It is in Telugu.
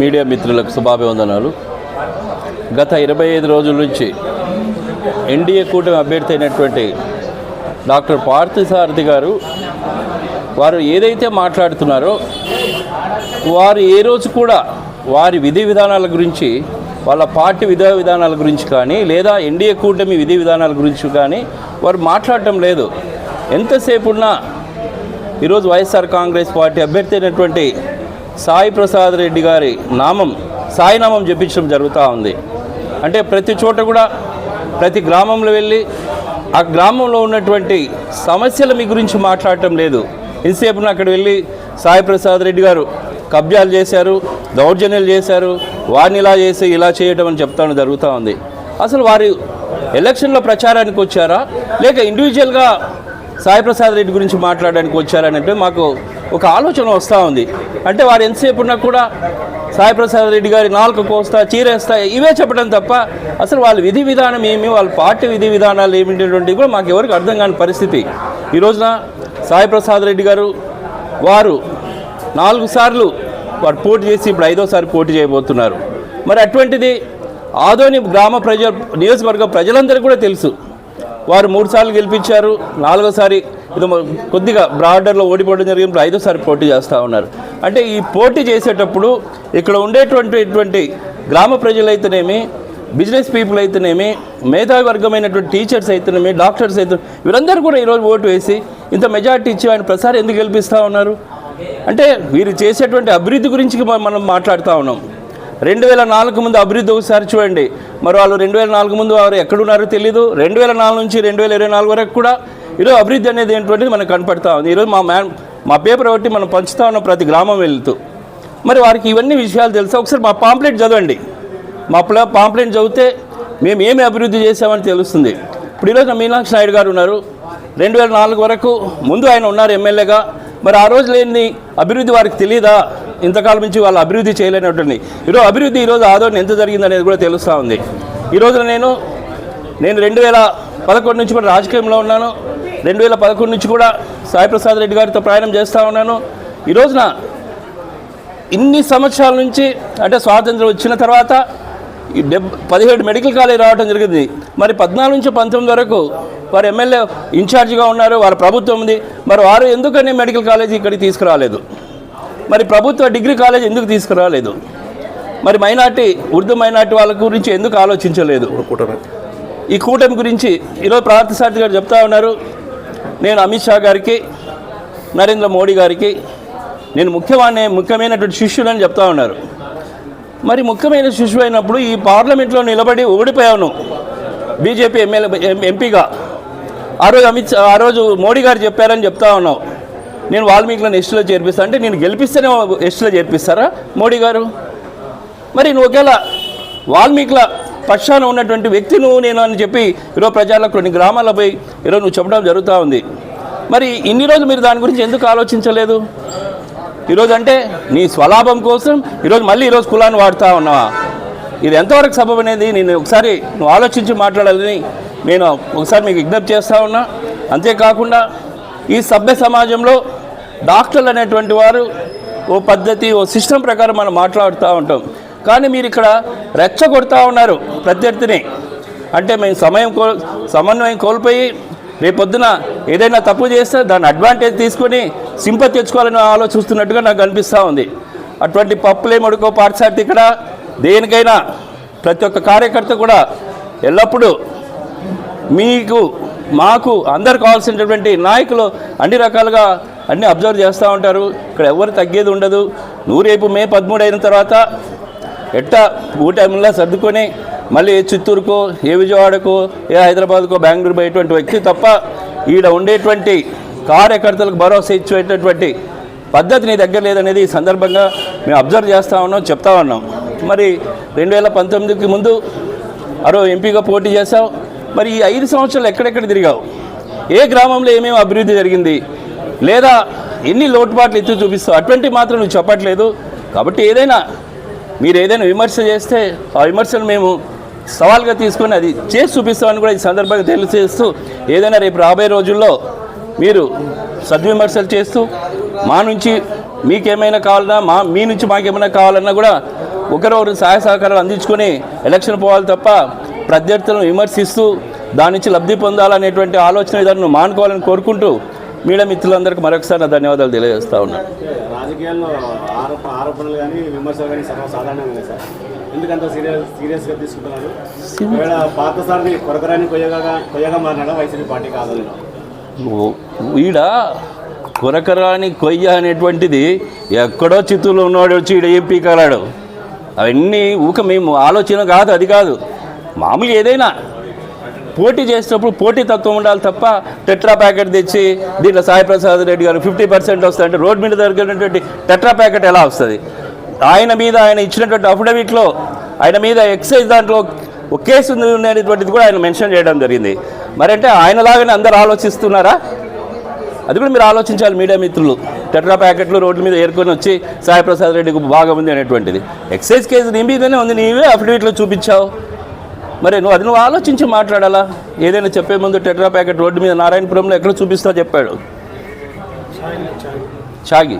మీడియా మిత్రులకు శుభాభివందనాలు. గత ఇరవై ఐదు రోజుల నుంచి ఎన్డీఏ కూటమి అభ్యర్థి అయినటువంటి డాక్టర్ పార్థసారథి గారు వారు ఏదైతే మాట్లాడుతున్నారో వారు ఏ రోజు కూడా వారి విధి విధానాల గురించి వాళ్ళ పార్టీ విధి విధానాల గురించి కానీ లేదా ఎన్డీఏ కూటమి విధి విధానాల గురించి కానీ వారు మాట్లాడటం లేదు. ఎంతసేపు ఉన్నా ఈరోజు వైఎస్ఆర్ కాంగ్రెస్ పార్టీ అభ్యర్థి అయినటువంటి సాయి ప్రసాద్ రెడ్డి గారి నామం సాయినామం జపించడం జరుగుతూ ఉంది. అంటే ప్రతి చోట కూడా ప్రతి గ్రామంలో వెళ్ళి ఆ గ్రామంలో ఉన్నటువంటి సమస్యల మీ గురించి మాట్లాడటం లేదు. ఇంతసేపు అక్కడ వెళ్ళి సాయి ప్రసాద్ రెడ్డి గారు కబ్జాలు చేశారు దౌర్జన్యాలు చేశారు వారిని ఇలా చేసి ఇలా చేయటం అని చెప్తాను జరుగుతూ ఉంది. అసలు వారు ఎలక్షన్లో ప్రచారానికి వచ్చారా? లేక ఇండివిజువల్గా సాయి ప్రసాద్ రెడ్డి గురించి మాట్లాడడానికి వచ్చారనంటే మాకు ఒక ఆలోచన వస్తూ ఉంది. అంటే వారు ఎంతసేపు ఉన్నా కూడా సాయిప్రసాద్ రెడ్డి గారి నాలుక కోస్తా చీరేస్తా ఇవే చెప్పడం తప్ప అసలు వాళ్ళ విధి విధానం ఏమి వాళ్ళ పార్టీ విధి విధానాలు ఏమిటటువంటివి కూడా మాకు ఎవరికి అర్థం కాని పరిస్థితి. ఈ రోజున రెడ్డి గారు వారు నాలుగు సార్లు వారు పోటీ చేసి ఇప్పుడు ఐదోసారి పోటీ చేయబోతున్నారు. మరి అటువంటిది ఆదోని గ్రామ ప్రజ నియోజకవర్గ ప్రజలందరికీ కూడా తెలుసు. వారు మూడుసార్లు గెలిపించారు నాలుగోసారి ఇది కొద్దిగా బ్రాడర్లో ఓడిపోవడం జరిగినప్పుడు ఐదోసారి పోటీ చేస్తూ ఉన్నారు. అంటే ఈ పోటీ చేసేటప్పుడు ఇక్కడ ఉండేటువంటి ఇటువంటి గ్రామ ప్రజలైతేనేమి బిజినెస్ పీపుల్ అయితేనేమి మేధావి వర్గమైనటువంటి టీచర్స్ అయితేనేమి డాక్టర్స్ అయితే వీరందరూ కూడా ఈరోజు ఓటు వేసి ఇంత మెజార్టీ ఇచ్చి ఆయన ప్రసారం ఎందుకు గెలిపిస్తూ ఉన్నారు? అంటే వీరు చేసేటువంటి అభివృద్ధి గురించి మనం మాట్లాడుతూ ఉన్నాం. రెండు వేల నాలుగు ముందు అభివృద్ధి ఒకసారి చూడండి. మరి వాళ్ళు రెండు వేల నాలుగు ముందు వారు ఎక్కడున్నారో తెలీదు. రెండు వేల నాలుగు నుంచి రెండు వేల ఇరవై నాలుగు వరకు కూడా ఈరోజు అభివృద్ధి అనేది ఏంటంటే మనకు కనపడతా ఉంది. ఈరోజు మా మ్యాన్ మా పేపర్ ఒకటి మనం పంచుతా ఉన్న ప్రతి గ్రామం వెళ్తూ. మరి వారికి ఇవన్నీ విషయాలు తెలుసా? ఒకసారి మా పాంప్లెట్ చదవండి. మా పిల్ల పాంప్లెట్ చదివితే మేము ఏమి అభివృద్ధి చేసామని తెలుస్తుంది. ఇప్పుడు ఈరోజు మీనాక్షి నాయుడు గారు ఉన్నారు. రెండు వేల నాలుగు వరకు ముందు ఆయన ఉన్నారు ఎమ్మెల్యేగా. మరి ఆ రోజు లేని అభివృద్ధి వారికి తెలియదా ఇంతకాలం నుంచి వాళ్ళు అభివృద్ధి చేయలేనటువంటి. ఈరోజు అభివృద్ధి ఈరోజు ఆదోళన ఎంత జరిగింది అనేది కూడా తెలుస్తూ ఉంది. ఈరోజు నేను నేను రెండు వేల పదకొండు నుంచి కూడా రాజకీయంలో ఉన్నాను. రెండు వేల పదకొండు నుంచి కూడా సాయిప్రసాద్ రెడ్డి గారితో ప్రయాణం చేస్తూ ఉన్నాను. ఈ రోజున ఇన్ని సంవత్సరాల నుంచి అంటే స్వాతంత్రం వచ్చిన తర్వాత ఈ డెబ్ పదిహేడు మెడికల్ కాలేజ్ రావడం జరిగింది. మరి పద్నాలుగు నుంచి పంతొమ్మిది వరకు వారు ఎమ్మెల్యే ఇన్ఛార్జిగా ఉన్నారు వారి ప్రభుత్వం ఉంది. మరి వారు ఎందుకని మెడికల్ కాలేజ్ ఇక్కడికి తీసుకురాలేదు? మరి ప్రభుత్వ డిగ్రీ కాలేజ్ ఎందుకు తీసుకురాలేదు? మరి మైనార్టీ ఉర్దూ మైనార్టీ వాళ్ళ గురించి ఎందుకు ఆలోచించలేదు? ఈ కూటమి గురించి ఈరోజు పార్థసారథి గారు చెప్తా ఉన్నారు. నేను అమిత్ షా గారికి నరేంద్ర మోడీ గారికి నేను ముఖ్యమైన ముఖ్యమైనటువంటి శిష్యుడని చెప్తా ఉన్నారు. మరి ముఖ్యమైన శిష్యు అయినప్పుడు ఈ పార్లమెంట్లో నిలబడి ఓడిపోయాను. బీజేపీ ఎమ్మెల్యే ఎంపీగా. ఆ రోజు అమిత్ షా ఆ రోజు మోడీ గారు చెప్పారని చెప్తా ఉన్నావు. నేను వాల్మీకులను ఎస్టీలో చేర్పిస్తా అంటే నేను గెలిపిస్తేనే ఎస్టీలో చేర్పిస్తారా మోడీ గారు? మరి నువ్వు ఒకవేళ వాల్మీకుల పక్షాన ఉన్నటువంటి వ్యక్తి నువ్వు నేను అని చెప్పి ఈరోజు ప్రజలకు కొన్ని గ్రామాల్లో పోయి ఈరోజు నువ్వు చెప్పడం జరుగుతూ ఉంది. మరి ఇన్ని రోజులు మీరు దాని గురించి ఎందుకు ఆలోచించలేదు? ఈరోజు అంటే నీ స్వలాభం కోసం ఈరోజు మళ్ళీ ఈరోజు కులాన్ని వాడుతూ ఉన్నావా? ఇది ఎంతవరకు సబబ్ అనేది నేను ఒకసారి నువ్వు ఆలోచించి మాట్లాడాలని నేను ఒకసారి మీకు విజ్ఞప్తి చేస్తూ ఉన్నా. అంతేకాకుండా ఈ సభ్య సమాజంలో డాక్టర్లు అనేటువంటి వారు ఓ పద్ధతి ఓ సిస్టమ్ ప్రకారం మనం మాట్లాడుతూ ఉంటాం. కానీ మీరు ఇక్కడ రెచ్చగొడతా ఉన్నారు ప్రత్యర్థిని. అంటే మేము సమయం కో సమన్వయం కోల్పోయి రేపొద్దున ఏదైనా తప్పు చేస్తే దాన్ని అడ్వాంటేజ్ తీసుకొని సింపతి తెచ్చుకోవాలని ఆలోచిస్తున్నట్టుగా నాకు అనిపిస్తూ ఉంది. అటువంటి పప్పులే మడుకో పాఠశాల ఇక్కడ దేనికైనా ప్రతి ఒక్క కార్యకర్త కూడా ఎల్లప్పుడూ మీకు మాకు అందరు కావాల్సినటువంటి నాయకులు అన్ని రకాలుగా అన్ని అబ్జర్వ్ చేస్తూ ఉంటారు. ఇక్కడ ఎవరు తగ్గేది ఉండదు. నువ్వు రేపు మే పదమూడు అయిన తర్వాత ఎట్టా? ఊటమిలా సర్దుకొని మళ్ళీ ఏ చిత్తూరుకో ఏ విజయవాడకో ఏ హైదరాబాద్కో బెంగళూరు పోయేటువంటి వ్యక్తి తప్ప ఈడ ఉండేటువంటి కార్యకర్తలకు భరోసా ఇచ్చేటటువంటి పద్ధతి నీ దగ్గర లేదనేది ఈ సందర్భంగా మేము అబ్జర్వ్ చేస్తూ ఉన్నాం చెప్తా ఉన్నాం. మరి రెండు వేల పంతొమ్మిదికి ముందు అరో ఎంపీగా పోటీ చేశావు. మరి ఈ ఐదు సంవత్సరాలు ఎక్కడెక్కడ తిరిగావు? ఏ గ్రామంలో ఏమేమి అభివృద్ధి జరిగింది? లేదా ఎన్ని లోటుపాట్లు ఎత్తి చూపిస్తావు? అటువంటి మాత్రం నువ్వు చెప్పట్లేదు. కాబట్టి ఏదైనా మీరు ఏదైనా విమర్శ చేస్తే ఆ విమర్శను మేము సవాల్గా తీసుకొని అది చేసి చూపిస్తామని కూడా ఈ సందర్భంగా తెలియజేస్తూ ఏదైనా రేపు రాబోయే రోజుల్లో మీరు సద్విమర్శలు చేస్తూ మా నుంచి మీకేమైనా కావాలన్నా మా మీ నుంచి మాకేమైనా కావాలన్నా కూడా ఒకరొకరు సహాయ సహకారాలు అందించుకొని ఎలక్షన్ పోవాలి తప్ప ప్రత్యర్థులను విమర్శిస్తూ దాని నుంచి లబ్ధి పొందాలనేటువంటి ఆలోచన విధానం మానుకోవాలని కోరుకుంటూ మీడియా మిత్రులందరికీ మరొకసారి నా ధన్యవాదాలు తెలియజేస్తా ఉన్నాను రాజకీయాల్లో ఆరోప ఆరోపణలు కానీ విమర్శలు కానీ సర్వసాధారణంగా సార్? ఎందుకంత సీరియస్ సీరియస్గా తీసుకుంటున్నారు? ఒకవేళ కొరకరాని కొయ్యగా కొయ్యగా మారినాడా వైసీపీ పార్టీ కాదని? ఈడ కొరకరాని కొయ్య అనేటువంటిది ఎక్కడో చిత్తూరులో ఉన్నవాడు వచ్చి ఈడ ఏం పీకలాడు అవన్నీ ఊక మేము ఆలోచన కాదు అది కాదు. మామూలు ఏదైనా పోటీ చేసినప్పుడు పోటీ తత్వం ఉండాలి తప్ప టెట్రా ప్యాకెట్ తెచ్చి దీంట్లో సాయిప్రసాద్ రెడ్డి గారు ఫిఫ్టీ పర్సెంట్ వస్తుందంటే రోడ్ మీద దొరికినటువంటి టెట్రా ప్యాకెట్ ఎలా వస్తుంది? ఆయన మీద ఆయన ఇచ్చినటువంటి అఫిడవిట్లో ఆయన మీద ఎక్సైజ్ దాంట్లో ఒక కేసు ఉంది అనేటువంటిది కూడా ఆయన మెన్షన్ చేయడం జరిగింది. మరంటే ఆయనలాగానే అందరు ఆలోచిస్తున్నారా? అది కూడా మీరు ఆలోచించాలి మీడియా మిత్రులు. టెట్రా ప్యాకెట్లు రోడ్ల మీద ఏర్కొని వచ్చి సాయిప్రసాద్ రెడ్డికి బాగా ఉంది అనేటువంటిది. ఎక్సైజ్ కేసు నీ మీదనే ఉంది నీవే అఫిడవిట్లో చూపించావు. మరి నువ్వు అది నువ్వు ఆలోచించి మాట్లాడాలా? ఏదైనా చెప్పే ముందు టెట్రా ప్యాకెట్ రోడ్డు మీద నారాయణపురంలో ఎక్కడ చూపిస్తా చెప్పాడు? చాగి.